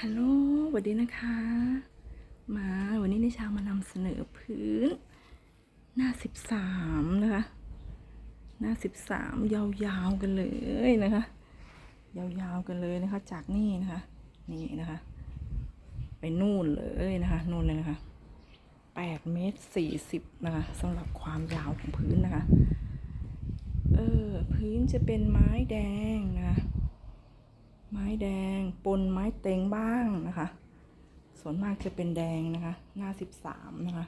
ฮัลโหลสวัสดีนะคะ มาวันนี้นิชามานำเสนอพื้น หน้าสิบสามนะคะ หน้าสิบสามยาวๆกันเลยนะคะ ยาวๆกันเลยนะคะ จากนี่นะคะ นี่นะคะ ไปนู่นเลยนะคะ นู่นเลยนะคะแปดเมตรสี่สิบนะคะสำหรับความยาวของพื้นนะคะ เออ พื้นจะเป็นไม้แดง ไม้แดงปนไม้เต็งบ้างนะคะ ส่วนมากจะเป็นแดงนะคะ หน้าสิบสามนะคะ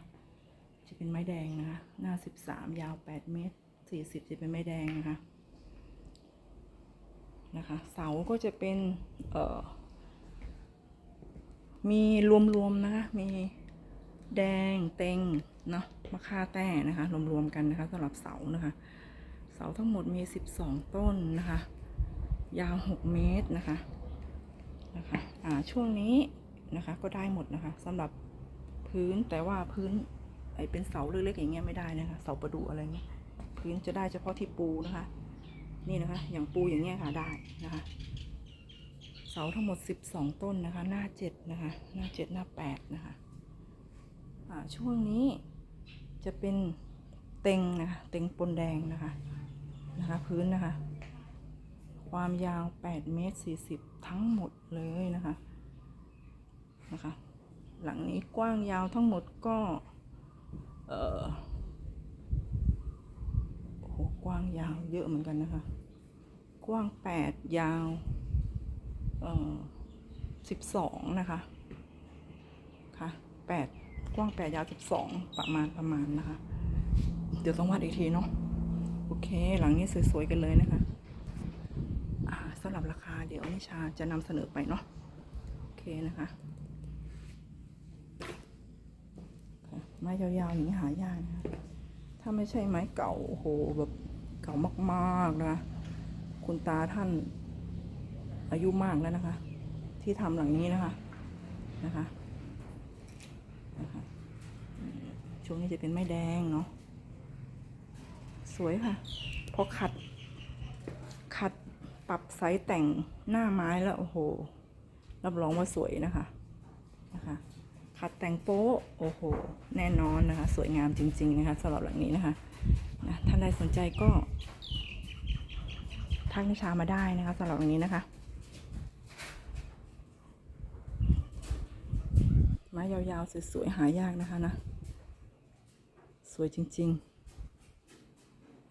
จะเป็นไม้แดงนะคะ หน้าสิบสามยาวแปดเมตรสี่สิบจะเป็นไม้แดงนะคะนะคะ เสาก็จะเป็นเอ่อมีรวมๆนะคะ มีแดงเต็งเนาะมะค่าแต้นะคะรวมๆกันนะคะสำหรับเสานะคะ เสาทั้งหมดมีสิบสองต้นนะคะ ยาว 6 เมตรนะคะนะคะอ่าช่วงนี้นะคะก็ได้หมดนะคะสำหรับพื้นแต่ว่าพื้นไอเป็นเสาเล็กๆอย่างเงี้ยไม่ได้นะคะเสาประดูอะไรเงี้ยพื้นจะได้เฉพาะที่ปูนะคะ นี่นะคะ อย่างปูอย่างเงี้ยค่ะได้นะคะ เสาทั้งหมด 12 ต้นนะคะ หน้า7นะคะหน้า7หน้า8นะคะอ่าช่วงนี้จะเป็นเต็งนะคะเต็งปนแดงนะคะนะคะ พื้นนะคะ ความยาว8เมตร40 ทั้งหมดเลยนะคะนะคะ หลังนี้กว้างยาวทั้งหมดก็เออโอ้โหกว้างยาวเยอะเหมือนกันนะคะ กว้าง 8 ยาวเอ่อ12 นะคะค่ะ8กว้าง 8 ยาว 12 ประมาณประมาณนะคะ เดี๋ยวต้องวัดอีกทีเนาะโอเค หลังนี้สวยๆกันเลยนะคะ สำหรับราคาเดี๋ยวนิชาจะนำเสนอไปเนาะโอเคนะคะไม้ยาวๆอย่างนี้หายากนะคะถ้าไม่ใช่ไม้เก่าโอ้โหแบบเก่ามากๆนะ คุณตาท่านอายุมากแล้วนะคะ ที่ทำหลังนี้นะคะนะคะนะคะช่วงนี้จะเป็นไม้แดงเนาะสวยค่ะ พอขัด ปรับไซส์แต่งหน้าไม้แล้วโอ้โห รับรองว่าสวยนะคะนะคะ ขัดแต่งโป๊ะโอ้โห แน่นอนนะคะ สวยงามจริง ๆ นะคะสำหรับหลังนี้นะคะนะท่านใดสนใจก็ทักนิชามาได้นะคะสำหรับหลังนี้นะคะ ไม้ยาวๆสวยๆหายากนะคะนะ สวยจริง ๆ